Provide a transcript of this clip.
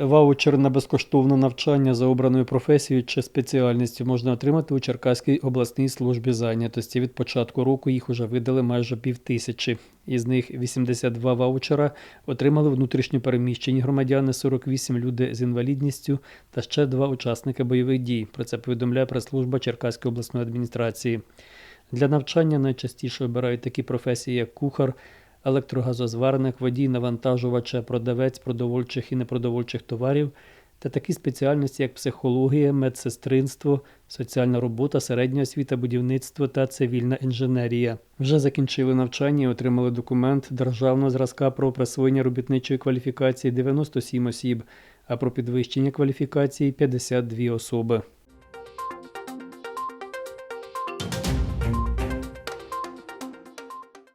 Ваучер на безкоштовне навчання за обраною професією чи спеціальністю можна отримати у Черкаській обласній службі зайнятості. Від початку року їх уже видали майже півтисячі. Із них 82 ваучера отримали внутрішньо переміщені громадяни, 48 люди з інвалідністю та ще два учасники бойових дій. Про це повідомляє прес-служба Черкаської обласної адміністрації. Для навчання найчастіше обирають такі професії, як кухар, електрогазозварник, водій навантажувача, продавець продовольчих і непродовольчих товарів та такі спеціальності, як психологія, медсестринство, соціальна робота, середня освіта, будівництво та цивільна інженерія. Вже закінчили навчання і отримали документ державного зразка про присвоєння робітничої кваліфікації 97 осіб, а про підвищення кваліфікації 52 особи.